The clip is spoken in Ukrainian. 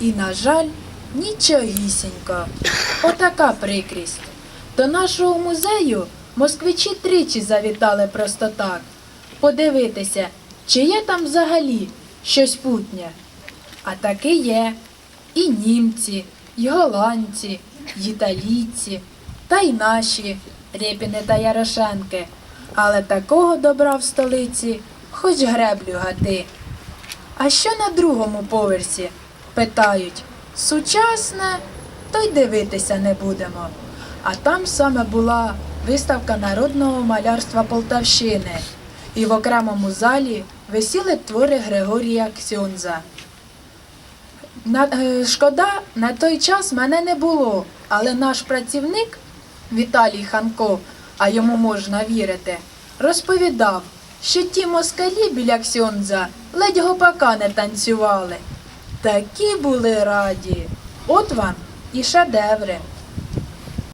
І, на жаль, нічогісінько. Отака прикрість. До нашого музею москвичі тричі завітали просто так. Подивитися, чи є там взагалі щось путнє. А таки є. І німці, і голландці, і італійці, та й наші Рєпіни та Ярошенки. Але такого добра в столиці хоч греблю гати. А що на другому поверсі? Питають. Сучасне, то й дивитися не будемо. А там саме була виставка народного малярства Полтавщини. І в окремому залі висіли твори Григорія Ксьонза. На, е, шкода, на той час мене не було, але наш працівник Віталій Ханко, а йому можна вірити, розповідав, що ті москалі біля Ксьонза ледь гопака не танцювали. Такі були раді. От вам і шедеври.